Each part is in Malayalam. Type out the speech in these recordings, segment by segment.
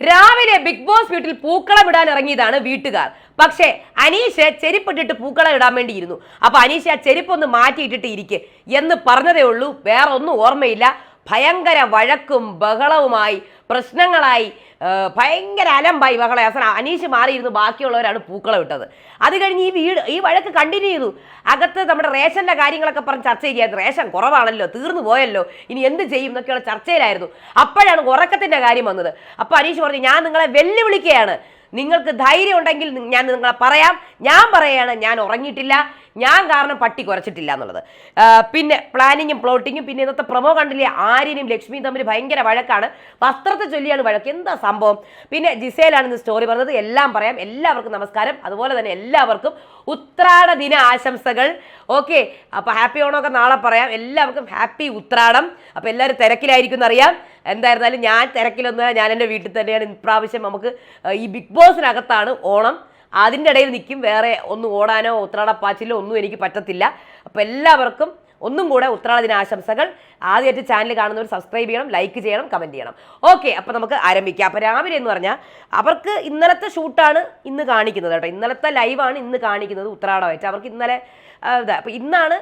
രാവിലെ ബിഗ് ബോസ് വീട്ടിൽ പൂക്കളം ഇടാൻ ഇറങ്ങിയതാണ് വീട്ടുകാർ. പക്ഷേ അനീഷ് ചെരുപ്പിട്ടിട്ട് പൂക്കളം ഇടാൻ വേണ്ടി ഇരുന്നു അപ്പൊ അനീഷ് ആ ചെരുപ്പൊന്ന് മാറ്റിയിട്ടിട്ട് ഇരിക്കെ എന്ന് പറഞ്ഞതേ ഉള്ളൂ. വേറെ ഒന്നും ഓർമ്മയില്ല. ഭയങ്കര വഴക്കും ബഹളവുമായി പ്രശ്നങ്ങളായി ഭയങ്കര അലമ്പായി മകളെ. അവസാനം അനീഷ് മാറിയിരുന്നു ബാക്കിയുള്ളവരാണ് പൂക്കളെ വിട്ടത് അത് കഴിഞ്ഞ് ഈ വീട് ഈ വഴക്ക് കണ്ടിന്യൂ ചെയ്തു. അകത്ത് നമ്മുടെ റേഷന്റെ കാര്യങ്ങളൊക്കെ പറഞ്ഞ് ചർച്ച ചെയ്യാൻ റേഷൻ കുറവാണല്ലോ തീർന്നു പോയല്ലോ ഇനി എന്ത് ചെയ്യും എന്നൊക്കെയുള്ള ചർച്ചയിലായിരുന്നു. അപ്പോഴാണ് ഉറക്കത്തിന്റെ കാര്യം വന്നത്. അപ്പോൾ അനീഷ് പറഞ്ഞു ഞാൻ നിങ്ങളെ വെല്ലുവിളിക്കുകയാണ്. നിങ്ങൾക്ക് ധൈര്യം ഉണ്ടെങ്കിൽ ഞാൻ നിങ്ങളെ പറയാം. ഞാൻ പറയാണ് ഞാൻ ഉറങ്ങിയിട്ടില്ല. ഞാൻ കാരണം പട്ടി കുറച്ചിട്ടില്ല എന്നുള്ളത്. പിന്നെ പ്ലാനിങ്ങും പ്ലോട്ടിങ്ങും പിന്നെ ഇന്നത്തെ പ്രമോ കണ്ടില്ലേ? ആര്യനും ലക്ഷ്മിയും തമ്മിൽ ഭയങ്കര വഴക്കാണ്. വസ്ത്രത്തെ ചൊല്ലിയാണ് വഴക്ക്. എന്താ സംഭവം? പിന്നെ ജിസേലാണ് ഇന്ന് സ്റ്റോറി പറഞ്ഞത്. എല്ലാം പറയാം. എല്ലാവർക്കും നമസ്കാരം. അതുപോലെ തന്നെ എല്ലാവർക്കും ഉത്രാട ദിന ആശംസകൾ. ഓക്കെ അപ്പോൾ ഹാപ്പി ഓണമൊക്കെ നാളെ പറയാം. എല്ലാവർക്കും ഹാപ്പി ഉത്രാടം. അപ്പോൾ എല്ലാവരും തിരക്കിലായിരിക്കും എന്നറിയാം. എന്തായിരുന്നാലും ഞാൻ തിരക്കിലൊന്ന് ഞാൻ എന്റെ വീട്ടിൽ തന്നെയാണ്. ഇപ്രാവശ്യം നമുക്ക് ഈ ബിഗ് ബോസിനകത്താണ് ഓണം. അതിന്റെ ഇടയിൽ നിൽക്കും. വേറെ ഒന്നും ഓടാനോ ഉത്രാടപ്പാച്ചിലോ ഒന്നും എനിക്ക് പറ്റത്തില്ല. അപ്പോൾ എല്ലാവർക്കും ഒന്നും കൂടെ ഉത്രാട ദിനാശംസകൾ ആദ്യമായിട്ട് ചാനൽ കാണുന്നവർ സബ്സ്ക്രൈബ് ചെയ്യണം ലൈക്ക് ചെയ്യണം കമന്റ് ചെയ്യണം. ഓക്കെ അപ്പോൾ നമുക്ക് ആരംഭിക്കാം. അപ്പോൾ രാവിലെ എന്ന് പറഞ്ഞാൽ അവർക്ക് ഇന്നലത്തെ ഷൂട്ടാണ് ഇന്ന് കാണിക്കുന്നത് കേട്ടോ. ഇന്നലത്തെ ലൈവാണ് ഇന്ന് കാണിക്കുന്നത് ഉത്രാടമായിട്ട്. അവർക്ക് ഇന്നലെ അപ്പോൾ ഇന്നാണ്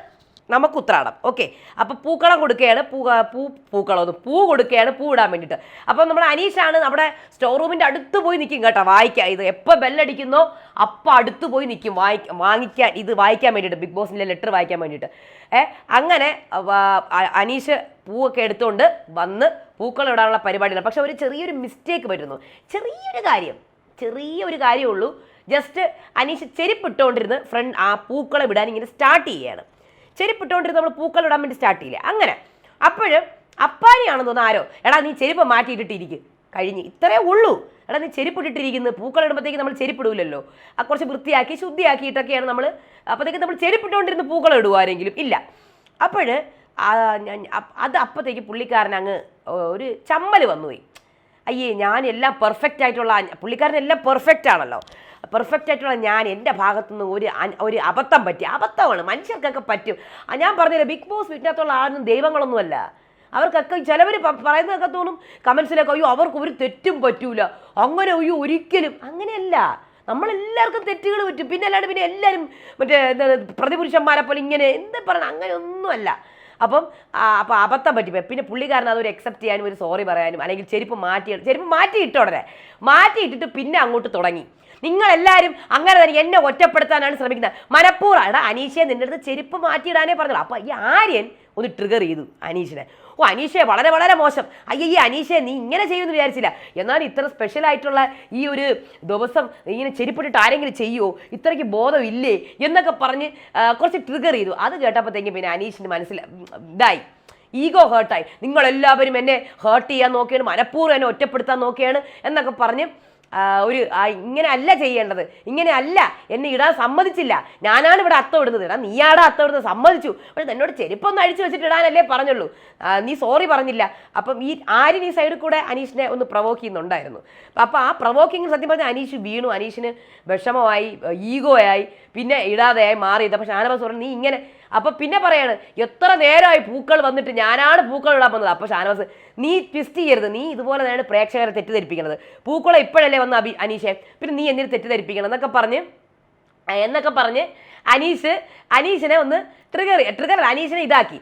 നമുക്ക് ഉത്രാടം ഓക്കെ അപ്പോൾ പൂക്കളം കൊടുക്കുകയാണ് പൂ പൂ പൂക്കളം. പൂ കൊടുക്കുകയാണ് പൂ ഇടാൻ വേണ്ടിയിട്ട്. അപ്പോൾ നമ്മുടെ അനീഷാണ് നമ്മുടെ സ്റ്റോർ റൂമിന്റെ അടുത്ത് പോയി നിൽക്കും കേട്ടോ വായിക്കാൻ. ഇത് എപ്പോൾ ബെല്ലടിക്കുന്നോ അപ്പം അടുത്ത് പോയി നിൽക്കും വായിക്കാൻ വാങ്ങിക്കാൻ ഇത് വായിക്കാൻ വേണ്ടിയിട്ട്. ബിഗ് ബോസിന്റെ ലെറ്റർ വായിക്കാൻ വേണ്ടിയിട്ട്. ഏ അങ്ങനെ അനീഷ് പൂവൊക്കെ എടുത്തുകൊണ്ട് വന്ന് പൂക്കളം ഇടാനുള്ള പരിപാടിയാണ്. പക്ഷെ ഒരു ചെറിയൊരു മിസ്റ്റേക്ക് പറ്റുന്നു ചെറിയൊരു കാര്യം. ചെറിയൊരു കാര്യമുള്ളൂ ജസ്റ്റ് അനീഷ് ചെരുപ്പിട്ടുകൊണ്ടിരുന്ന് ഫ്രണ്ട് ആ പൂക്കളം ഇടാൻ ഇങ്ങനെ സ്റ്റാർട്ട് ചെയ്യുകയാണ് ചെരുപ്പിട്ടുകൊണ്ടിരുന്ന് നമ്മൾ പൂക്കൾ ഇടാൻ വേണ്ടി സ്റ്റാർട്ട് ചെയ്യില്ല? അങ്ങനെ. അപ്പോഴും അപ്പാനിയാണെന്ന് തോന്നുന്നു ആരോ? എടാ നീ ചെരുപ്പ് മാറ്റിയിട്ടിട്ടിരിക്കും. കഴിഞ്ഞ്. ഇത്രേ ഉള്ളൂ. എടാ നീ ചെരുപ്പിട്ടിട്ടിരിക്കുന്നത് പൂക്കൾ ഇടുമ്പോഴത്തേക്ക് നമ്മൾ ചെരുപ്പിടൂലല്ലോ. ആ കുറച്ച് വൃത്തിയാക്കി ശുദ്ധിയാക്കിയിട്ടൊക്കെയാണ് നമ്മൾ അപ്പോഴത്തേക്ക് നമ്മൾ ചെരുപ്പിട്ടുകൊണ്ടിരുന്ന് പൂക്കൾ ഇടുക ആരെങ്കിലും ഇല്ല അപ്പോൾ അത് അപ്പോഴത്തേക്ക് പുള്ളിക്കാരൻ അങ്ങ് ഒരു ചമ്മൽ വന്നുപോയി. അയ്യേ ഞാൻ എല്ലാം പെർഫെക്റ്റ് ആയിട്ടുള്ള പുള്ളിക്കാരൻ എല്ലാം പെർഫെക്റ്റ് ആണല്ലോ. പെർഫെക്റ്റ് ആയിട്ടുള്ള ഞാൻ എന്റെ ഭാഗത്തുനിന്ന് ഒരു ഒരു അബദ്ധം പറ്റി. അബദ്ധമാണ്. മനുഷ്യർക്കൊക്കെ പറ്റും. ഞാൻ പറഞ്ഞില്ല ബിഗ് ബോസ് വീട്ടിനകത്തുള്ള ആരും ദൈവങ്ങളൊന്നുമല്ല. അവർക്കൊക്കെ ചിലവർ പറയുന്നതൊക്കെ തോന്നും. കമൻസിലൊക്കെ അയ്യോ അവർക്ക് ഒരു തെറ്റും പറ്റൂല. അങ്ങനെ അയ്യോ ഒരിക്കലും. അങ്ങനെയല്ല. നമ്മളെല്ലാവർക്കും തെറ്റുകൾ പറ്റും. പിന്നെ അല്ലാണ്ട് പിന്നെ എല്ലാവരും മറ്റേ എന്താ പ്രതിപുരുഷന്മാരെ പോലെ ഇങ്ങനെ എന്താ പറയണം? അങ്ങനെ ഒന്നുമല്ല അപ്പം അപ്പം അബദ്ധം പറ്റിപ്പോയി. പിന്നെ പുള്ളിക്കാരൻ അതൊരു അക്സെപ്റ്റ് ചെയ്യാനും ഒരു സോറി പറയാനും അല്ലെങ്കിൽ ചെരുപ്പ് മാറ്റി ചെരുപ്പ് മാറ്റി ഇട്ട ഉടനെ. മാറ്റിയിട്ടിട്ട് പിന്നെ അങ്ങോട്ട് തുടങ്ങി. നിങ്ങളെല്ലാവരും അങ്ങനെ തന്നെ എന്നെ ഒറ്റപ്പെടുത്താനാണ് ശ്രമിക്കുന്നത്. മനഃപൂർവം അനീഷയെ നിന്റെ അടുത്ത് ചെരുപ്പ് മാറ്റിയിടാനേ പറഞ്ഞത് അപ്പം ഈ ആര്യൻ ഒന്ന് ട്രിഗർ ചെയ്തു അനീഷിനെ. ഓ അനീഷയെ വളരെ വളരെ മോശം. അയ്യ ഈ അനീഷയെ നീ ഇങ്ങനെ ചെയ്യുമെന്ന് വിചാരിച്ചില്ല. എന്നാൽ ഇത്ര സ്പെഷ്യൽ ആയിട്ടുള്ള ഈ ഒരു ദിവസം ഇങ്ങനെ ചെരുപ്പിട്ടിട്ട് ആരെങ്കിലും ചെയ്യുമോ ഇത്രയ്ക്ക് ബോധമില്ലേ എന്നൊക്കെ പറഞ്ഞ് കുറച്ച് ട്രിഗർ ചെയ്തു. അത് കേട്ടപ്പോഴത്തേക്കും പിന്നെ അനീഷിന്റെ മനസ്സിൽ ഇതായി. ഈഗോ ഹേർട്ടായി നിങ്ങളെല്ലാവരും എന്നെ ഹേർട്ട് ചെയ്യാൻ നോക്കിയാണ്. മനഃപൂർവം എന്നെ ഒറ്റപ്പെടുത്താൻ നോക്കിയാണ് എന്നൊക്കെ പറഞ്ഞ് ഒരു ഇങ്ങനെ അല്ല ചെയ്യേണ്ടത്. ഇങ്ങനെ അല്ല എന്നെ ഇടാൻ സമ്മതിച്ചില്ല. ഞാനാണ് ഇവിടെ അത്തം ഇടുന്നത് ഇടാ നീയാടാ അത്തം ഇടുന്നത് സമ്മതിച്ചു. പക്ഷെ എന്നോട് ചെരുപ്പൊന്ന് അഴിച്ചു വെച്ചിട്ട് ഇടാനല്ലേ പറഞ്ഞുള്ളൂ. നീ സോറി പറഞ്ഞില്ല. അപ്പം ഈ ആര്യൻ ഈ സൈഡിൽ കൂടെ അനീഷിനെ ഒന്ന് പ്രവോക്ക് ചെയ്യുന്നുണ്ടായിരുന്നു. അപ്പം ആ പ്രവോക്കിങ് സത്യം പറഞ്ഞാൽ അനീഷ് വീണു. അനീഷിന് വിഷമമായി ഈഗോയായി പിന്നെ ഇടാതെയായി മാറിയത്. പക്ഷേ ഷാനവാസ് പറഞ്ഞു നീ ഇങ്ങനെ അപ്പൊ പിന്നെ പറയാണ് എത്ര നേരമായി പൂക്കൾ വന്നിട്ട് ഞാനാണ് പൂക്കൾ ഇടാൻ വന്നത് അപ്പൊ ഷാനവാസ് നീ ട്വിസ്റ്റ് ചെയ്യരുത്. നീ ഇതുപോലെ തന്നെയാണ് പ്രേക്ഷകരെ തെറ്റിദ്ധരിപ്പിക്കുന്നത് പൂക്കളെ ഇപ്പോഴല്ലേ വന്ന അഭി അനീഷെ? പിന്നെ നീ എന്തിനു തെറ്റിദ്ധരിപ്പിക്കണം എന്നൊക്കെ പറഞ്ഞ് എന്നൊക്കെ പറഞ്ഞ് അനീഷ് അനീഷിനെ ഒന്ന് ട്രിഗർ ട്രിഗർ അനീഷിനെ ഇതാക്കി.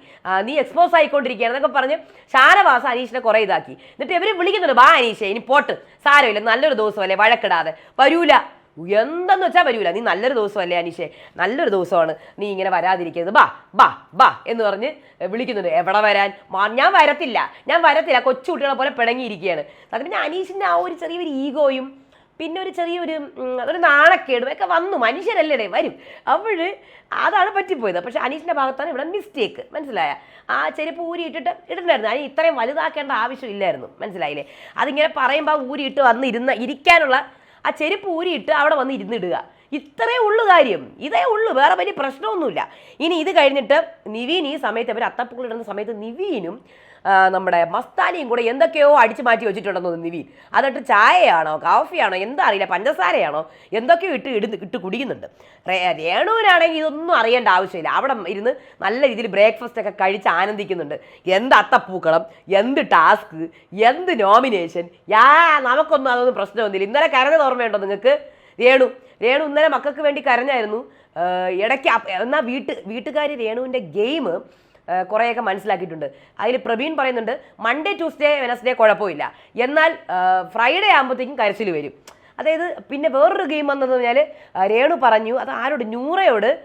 നീ എക്സ്പോസ് ആയിക്കൊണ്ടിരിക്കുകയാണ് എന്നൊക്കെ പറഞ്ഞ് ഷാനവാസ് അനീഷിനെ കുറേ ഇതാക്കി. എന്നിട്ട് ഇവർ വിളിക്കുന്നുണ്ട് വാ അനീഷെ ഇനി പോട്ട്. സാരമില്ല നല്ലൊരു ദിവസമല്ലേ വഴക്കിടാതെ. വരൂല. എന്തെന്ന് വെച്ചാൽ വരൂല. നീ നല്ലൊരു ദിവസമല്ലേ അനീഷെ? നല്ലൊരു ദിവസമാണ്. നീ ഇങ്ങനെ വരാതിരിക്കരുത്. ബാ ബാ ബാ എന്ന് പറഞ്ഞ് വിളിക്കുന്നുണ്ട്. എവിടെ വരാൻ? ഞാൻ വരത്തില്ല. ഞാൻ വരത്തില്ല. കൊച്ചു കുട്ടികളെ പോലെ പിണങ്ങിയിരിക്കുകയാണ്. അത് പിന്നെ അനീഷിന്റെ ആ ഒരു ചെറിയൊരു ഈഗോയും പിന്നെ ഒരു ചെറിയൊരു ഒരു നാണക്കേടും ഒക്കെ വന്നു. മനുഷ്യരല്ലേ വരും. അവൾ അതാണ് പറ്റിപ്പോയത്. പക്ഷെ അനീഷിന്റെ ഭാഗത്താണ് ഇവിടെ മിസ്റ്റേക്ക് മനസ്സിലായ? ആ ചെരുപ്പ് ഊരി ഇട്ടിട്ട് ഇടണ്ടായിരുന്നു. അതിന് ഇത്രയും വലുതാക്കേണ്ട ആവശ്യമില്ലായിരുന്നു മനസ്സിലായില്ലേ? അതിങ്ങനെ പറയുമ്പോൾ ആ ഊരിയിട്ട് വന്ന് ഇരുന്ന ഇരിക്കാനുള്ള ആ ചെരുപ്പ് ഊരിയിട്ട് അവിടെ വന്ന് ഇരുന്നിടുക. ഇത്രേ ഉള്ളു കാര്യം. ഇതേ ഉള്ളു. വേറെ വലിയ പ്രശ്നമൊന്നുമില്ല. ഇനി ഇത് കഴിഞ്ഞിട്ട് നിവീൻ ഈ സമയത്ത് അവർ അത്തപ്പൂക്കളിടുന്ന സമയത്ത് നിവീനും നമ്മുടെ മസ്താനിയും കൂടെ എന്തൊക്കെയോ അടിച്ചു മാറ്റി വെച്ചിട്ടുണ്ടെന്ന് നിവീൻ അതിട്ട് ചായയാണോ കാഫിയാണോ എന്താ അറിയില്ല പഞ്ചസാരയാണോ എന്തൊക്കെയോ ഇട്ട് ഇടുന്ന് ഇട്ട് കുടിക്കുന്നുണ്ട്. രേണുവിനാണെങ്കിൽ ഇതൊന്നും അറിയേണ്ട ആവശ്യമില്ല. അവിടെ ഇരുന്ന് നല്ല രീതിയിൽ ബ്രേക്ക്ഫാസ്റ്റ് ഒക്കെ കഴിച്ച് ആനന്ദിക്കുന്നുണ്ട്. എന്ത് അത്തപ്പൂക്കളം എന്ത് ടാസ്ക് എന്ത് നോമിനേഷൻ യാ നമുക്കൊന്നും അതൊന്നും പ്രശ്നമൊന്നുമില്ല. ഇന്നലെ കരഞ്ഞത് ഓർമ്മയുണ്ടോ നിങ്ങൾക്ക്? രേണു രേണു ഇന്നലെ മക്കൾക്ക് വേണ്ടി കരഞ്ഞായിരുന്നു. ഇടയ്ക്ക് എന്നാൽ വീട്ട് വീട്ടുകാർ രേണുവിന്റെ ഗെയിം കുറേയൊക്കെ മനസ്സിലാക്കിയിട്ടുണ്ട്. അതിൽ പ്രവീൺ പറയുന്നുണ്ട് മൺഡേ ട്യൂസ്ഡേ വെനസ്ഡേ കുഴപ്പമില്ല. എന്നാൽ ഫ്രൈഡേ ആകുമ്പോഴത്തേക്കും കരച്ചിൽ വരും. അതായത് പിന്നെ വേറൊരു ഗെയിം വന്നത് പറഞ്ഞാൽ രേണു പറഞ്ഞു അത് ആരോട്? ന്യൂറയോട് ഏഹ്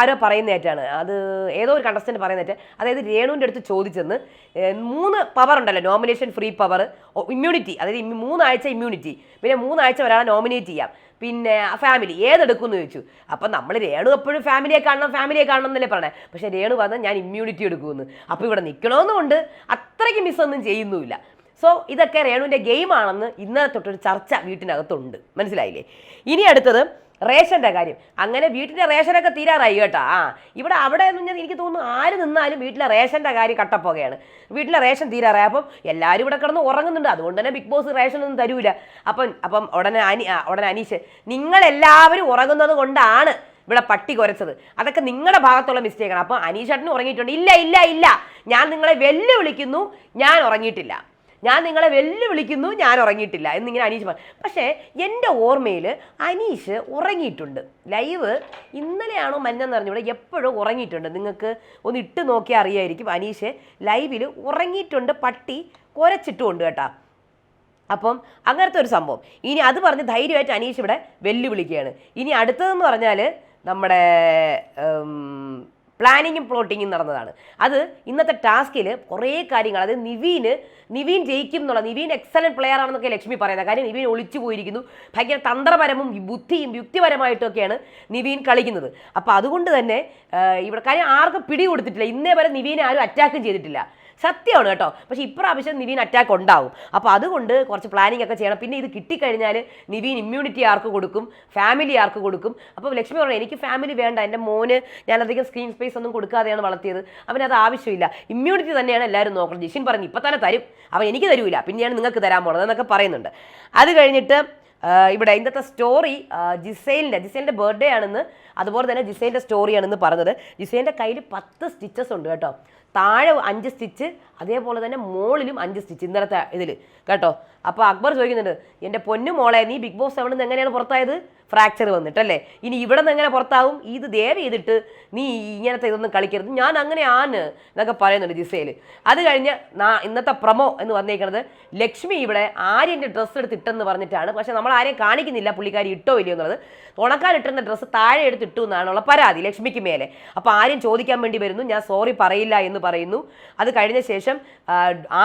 ആരോ പറയുന്നതായിട്ടാണ് അത് ഏതോ ഒരു കണ്ടസ്റ്റന്റ് പറയുന്നതായിട്ട് അതായത് രേണുവിന്റെ അടുത്ത് ചോദിച്ചെന്ന് മൂന്ന് പവർ ഉണ്ടല്ലോ. നോമിനേഷൻ ഫ്രീ പവർ ഇമ്മ്യൂണിറ്റി അതായത് മൂന്നാഴ്ച ഇമ്മ്യൂണിറ്റി പിന്നെ മൂന്നാഴ്ച ഒരാളെ നോമിനേറ്റ് ചെയ്യാം. പിന്നെ ഫാമിലി ഏതെടുക്കുമെന്ന് ചോദിച്ചു. അപ്പം നമ്മൾ രേണു എപ്പോഴും ഫാമിലിയെ കാണണം ഫാമിലിയെ കാണണം എന്നല്ലേ പറഞ്ഞേ. പക്ഷേ രേണു പറഞ്ഞാൽ ഞാൻ ഇമ്മ്യൂണിറ്റി എടുക്കുമെന്ന്. അപ്പോൾ ഇവിടെ നിൽക്കണമെന്നുകൊണ്ട് അത്രയ്ക്ക് മിസ്സൊന്നും ചെയ്യുന്നുമില്ല. സോ ഇതൊക്കെ രേണുവിന്റെ ഗെയിമാണെന്ന് ഇന്നലെ തൊട്ടൊരു ചർച്ച വീട്ടിനകത്തുണ്ട്. മനസ്സിലായില്ലേ? ഇനി അടുത്തത് റേഷന്റെ കാര്യം. അങ്ങനെ വീട്ടിന്റെ റേഷനൊക്കെ തീരാറായി കേട്ടോ. ആ ഇവിടെ അവിടെ എന്ന് പറഞ്ഞാൽ എനിക്ക് തോന്നുന്നു ആര് നിന്നാലും വീട്ടിലെ റേഷന്റെ കാര്യം കട്ടപ്പോകയാണ്. വീട്ടിലെ റേഷൻ തീരാറായി. അപ്പം എല്ലാവരും ഇവിടെ കിടന്ന് ഉറങ്ങുന്നുണ്ട്. അതുകൊണ്ട് തന്നെ ബിഗ് ബോസ് റേഷൻ ഒന്നും തരൂല. അപ്പം അപ്പം ഉടനെ അനി ഉടനെ അനീഷ് നിങ്ങളെല്ലാവരും ഉറങ്ങുന്നത് കൊണ്ടാണ് ഇവിടെ പട്ടി കുരച്ചത്. അതൊക്കെ നിങ്ങളുടെ ഭാഗത്തുള്ള മിസ്റ്റേക്കാണ് അപ്പോൾ അനീഷേട്ടന് ഉറങ്ങിയിട്ടുണ്ട്. ഇല്ല ഇല്ല ഇല്ല. ഞാൻ നിങ്ങളെ വെല്ലുവിളിക്കുന്നു. ഞാൻ ഉറങ്ങിയിട്ടില്ല. ഞാൻ നിങ്ങളെ വെല്ലുവിളിക്കുന്നു ഞാൻ ഉറങ്ങിയിട്ടില്ല എന്നിങ്ങനെ അനീഷ് പറഞ്ഞു പക്ഷേ എന്റെ ഓർമ്മയിൽ അനീഷ് ഉറങ്ങിയിട്ടുണ്ട്. ലൈവ് ഇന്നലെയാണോ മഞ്ഞെന്ന് അറിഞ്ഞൂടെ എപ്പോഴും ഉറങ്ങിയിട്ടുണ്ട്. നിങ്ങൾക്ക് ഒന്ന് ഇട്ട് നോക്കിയാൽ അറിയായിരിക്കും. അനീഷ് ലൈവിൽ ഉറങ്ങിയിട്ടുണ്ട്. പട്ടി കുരച്ചിട്ടുമുണ്ട് കേട്ടോ. അപ്പം അങ്ങനത്തെ ഒരു സംഭവം. ഇനി അത് പറഞ്ഞ് ധൈര്യമായിട്ട് അനീഷ് ഇവിടെ വെല്ലുവിളിക്കുകയാണ്. ഇനി അടുത്തതെന്ന് പറഞ്ഞാൽ നമ്മുടെ പ്ലാനിങ്ങും പ്ലോട്ടിങ്ങും നടന്നതാണ്. അത് ഇന്നത്തെ ടാസ്കിൽ കുറേ കാര്യങ്ങൾ അത് നിവീന് നിവീൻ ജയിക്കും എന്നുള്ള നിവീൻ എക്സലന്റ് പ്ലെയർ ആണെന്നൊക്കെ ലക്ഷ്മി പറയുന്നത്. കാര്യം നിവീൻ ഒളിച്ചു പോയിരിക്കുന്നു. ഭയങ്കര തന്ത്രപരവും ബുദ്ധിയും യുക്തിപരമായിട്ടൊക്കെയാണ് നിവീൻ കളിക്കുന്നത്. അപ്പോൾ അതുകൊണ്ട് തന്നെ ഇവിടെ കാര്യം ആർക്കും പിടി കൊടുത്തിട്ടില്ല ഇന്നേ വരെ നിവീനെ ആരും അറ്റാക്കും ചെയ്തിട്ടില്ല. സത്യമാണ് കേട്ടോ. പക്ഷേ ഇപ്രാവശ്യം നിവീൻ അറ്റാക്ക് ഉണ്ടാവും. അപ്പോൾ അതുകൊണ്ട് കുറച്ച് പ്ലാനിങ് ഒക്കെ ചെയ്യണം. പിന്നെ ഇത് കിട്ടിക്കഴിഞ്ഞാൽ നിവീൻ ഇമ്മ്യൂണിറ്റി ആർക്ക് കൊടുക്കും? ഫാമിലി ആർക്ക് കൊടുക്കും? അപ്പോൾ ലക്ഷ്മി പറഞ്ഞു എനിക്ക് ഫാമിലി വേണ്ട. എന്റെ മോന് ഞാനധികം സ്ക്രീൻ സ്പേസ് ഒന്നും കൊടുക്കാതെയാണ് വളർത്തിയത്. അവനത് ആവശ്യമില്ല. ഇമ്മ്യൂണിറ്റി തന്നെയാണ് എല്ലാവരും നോക്കുന്നത് ജിഷിൻ പറഞ്ഞു ഇപ്പം തന്നെ തരും. അവൻ എനിക്ക് തരൂല. പിന്നെയാണ് നിങ്ങൾക്ക് തരാൻ പോണത് എന്നൊക്കെ പറയുന്നുണ്ട്. അത് കഴിഞ്ഞിട്ട് ഇവിടെ ഇന്നത്തെ സ്റ്റോറി ജിസൈലിന്റെ ജിസൈലിന്റെ ബർത്ത്ഡേ ആണെന്ന് അതുപോലെ തന്നെ ജിസൈലിന്റെ സ്റ്റോറിയാണെന്ന് പറഞ്ഞത്. ജിസൈലിന്റെ കയ്യിൽ പത്ത് സ്റ്റിച്ചസ് ഉണ്ട് കേട്ടോ. താഴെ അഞ്ച് സ്റ്റിച്ച് അതേപോലെ തന്നെ മോളിലും അഞ്ച് സ്റ്റിച്ച് ഇന്നലത്തെ ഇതിൽ കേട്ടോ. അപ്പോൾ അക്ബർ ചോദിക്കുന്നുണ്ട് എന്റെ പൊന്നു മോളെ നീ ബിഗ് ബോസ് അവിടെ നിന്ന് എങ്ങനെയാണ് പുറത്തായത്? ഫ്രാക്ചർ വന്നിട്ട് അല്ലേ ഇനി ഇവിടെ നിന്ന് എങ്ങനെ പുറത്താവും? ഇത് ദയവ് ചെയ്തിട്ട് നീ ഇങ്ങനത്തെ ഇതൊന്നും കളിക്കരുത്. ഞാൻ അങ്ങനെ ആണ് എന്നൊക്കെ പറയുന്നുണ്ട് ജിസയിൽ അത് കഴിഞ്ഞ് ഇന്നത്തെ പ്രമോ എന്ന് വന്നേക്കുന്നത് ലക്ഷ്മി ഇവിടെ ആര്യന്റെ ഡ്രസ്സ് എടുത്ത് ഇട്ടെന്ന് പറഞ്ഞിട്ടാണ്. പക്ഷേ നമ്മൾ ആരെയും കാണിക്കുന്നില്ല. പുള്ളിക്കാരി ഇട്ടോ ഇല്ലയോ എന്നുള്ളത്. ഉണക്കാൻ ഇട്ടുന്ന ഡ്രസ്സ് താഴെ എടുത്ത് ഇട്ടു എന്നാണുള്ള പരാതി ലക്ഷ്മിക്ക് മേലെ. അപ്പോൾ ആര്യൻ ചോദിക്കാൻ വേണ്ടി വരുന്നു. ഞാൻ സോറി പറയില്ല എന്ന് പറയുന്നു. അത് കഴിഞ്ഞ ശേഷം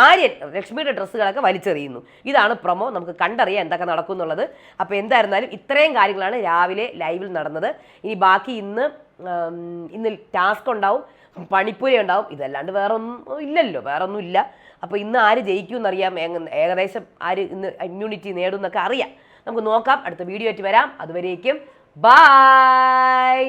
ആര്യൻ ലക്ഷ്മിയുടെ ഡ്രസ്സുകളൊക്കെ വലിച്ചെറിയുന്നു. ഇതാണ് പ്രമോ. നമുക്ക് കണ്ടറിയാം എന്തൊക്കെ നടക്കും എന്നുള്ളത് അപ്പോൾ എന്തായിരുന്നാലും ഇത്രയും കാര്യങ്ങളാണ് രാവിലെ ലൈവിൽ നടന്നത്. ഇനി ബാക്കി ഇന്ന് ഇന്ന് ടാസ്ക് ഉണ്ടാവും പണിപ്പുര ഉണ്ടാവും. ഇതല്ലാണ്ട് വേറൊന്നും ഇല്ലല്ലോ വേറൊന്നും ഇല്ല. അപ്പോൾ ഇന്ന് ആര് ജയിക്കും എന്നറിയാം ഏകദേശം ആര് ഇന്ന് ഇമ്മ്യൂണിറ്റി നേടും എന്നൊക്കെ അറിയാം. നമുക്ക് നോക്കാം. അടുത്ത വീഡിയോ ആയിട്ട് വരാം. അതുവരേക്കും ബായ്